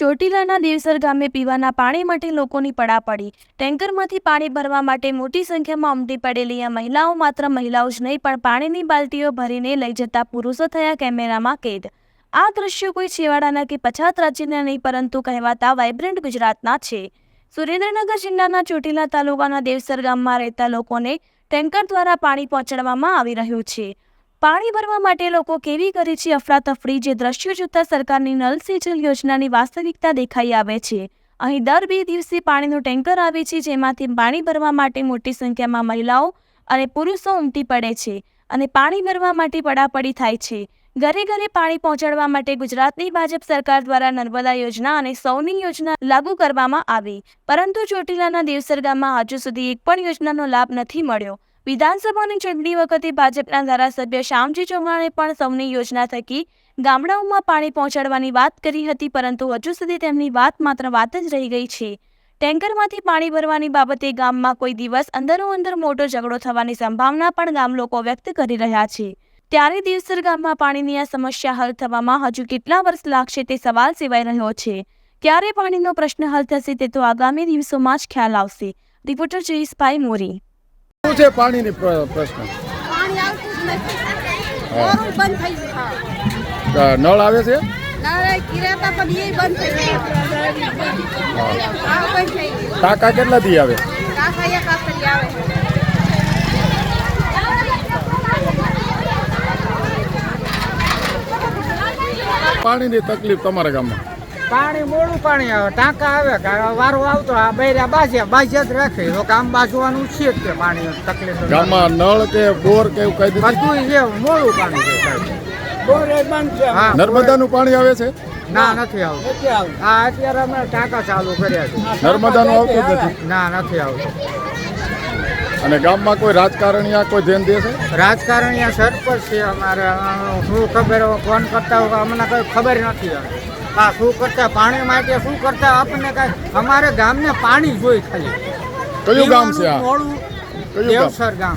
ચોટીલાના દેવસર ગામે પીવાના પાણી માટે લોકોની પડા પડી. ટેન્કરમાંથી પાણી ભરવા માટે મોટી સંખ્યામાં ઉમટી પડેલી આ મહિલાઓ માત્ર મહિલાઓ જ નહીં, પણ પાણીની બાલટીઓ ભરીને લઈ જતા પુરુષો થયા કેમેરામાં કેદ. આ દ્રશ્યો કોઈ છેવાડાના કે પછાત રાજ્યના નહીં, પરંતુ કહેવાતા વાઇબ્રન્ટ ગુજરાતના છે. સુરેન્દ્રનગર જિલ્લાના ચોટીલા તાલુકાના દેવસર ગામમાં રહેતા લોકોને ટેન્કર દ્વારા પાણી પહોંચાડવામાં આવી રહ્યું છે. પાણી ભરવા માટે લોકો કેવી કરે છે? અફરાતફરી જે દ્રશ્યો જોતા સરકારની નલ સે જલ યોજનાની વાસ્તવિકતા દેખાઈ આવે છે. અહીં દર બે દિવસે પાણીનું ટેન્કર આવે છે, જેમાંથી પાણી ભરવા માટે મોટી સંખ્યામાં મહિલાઓ અને પુરુષો ઉમટી પડે છે અને પાણી ભરવા માટે પડાપડી થાય છે. ઘરે ઘરે પાણી પહોંચાડવા માટે ગુજરાતની ભાજપ સરકાર દ્વારા નર્મદા યોજના અને સૌની યોજના લાગુ કરવામાં આવી. પરંતુ ચોટીલાના દેવસર ગામમાં હજુ સુધી એક પણ યોજનાનો લાભ નથી મળ્યો. વિધાનસભાની ચૂંટણી વખતે ભાજપના ધારાસભ્ય શ્યામજી ચૌહાણે પણ સૌની યોજના થકી ગામડાઓમાં પાણી પહોંચાડવાની વાત કરી હતી, પરંતુ હજુ સુધી તેમની વાત માત્ર વાત જ રહી ગઈ છે. ટેન્કરમાંથી પાણી ભરવાની બાબતે ગામમાં કોઈ દિવસ અંદરો અંદર મોટો ઝઘડો થવાની સંભાવના પણ ગામ લોકો વ્યક્ત કરી રહ્યા છે. ત્યારે દિવસર ગામમાં પાણીની આ સમસ્યા હલ થવામાં હજુ કેટલા વર્ષ લાગશે તે સવાલ સેવાઈ રહ્યો છે. ક્યારે પાણીનો પ્રશ્ન હલ થશે તે તો આગામી દિવસોમાં જ ખ્યાલ આવશે. રિપોર્ટર જયેશભાઈ મોરી. શું છે પાણીની પ્રશ્ન? પાણી આવતું જ નથી. બંધ થઈ ગયું. નળ આવે છે? કાકા કેટલા થી આવે. પાણીની તકલીફ તમારા ગામમાં? પાણી મોડું પાણી આવે ટાંકા આવે કે વારો આવતો આ બૈરા બાજ્યા બાજ્યા જ રાખે. તો કામ બાજવાનું છે જ તે પાણી તકલીફ ગામમાં નળ કે બોર કે એવું કઈ દીધું? બધું છે મોડું પાણી છે નર્મદાનું પાણી આવે છે? ના નથી આવતું. હા અત્યારે અમે ટાંકા ચાલુ કર્યા છે. નર્મદાનું આવતું નથી. ના નથી આવતું. અને ગામમાં કોઈ રાજકારણીયા કોઈ ધ્યાન દે છે? રાજકારણીયા સરપંચ છે અમારે. શું ખબર ફોન કરતા હોય અમને કોઈ ખબર નથી હા શું કરતા? પાણી માટે શું કરતા? આપણને કઈ અમારે ગામને પાણી જોઈ ખાલી. કયું ગામ છે આ? દેવસર ગામ.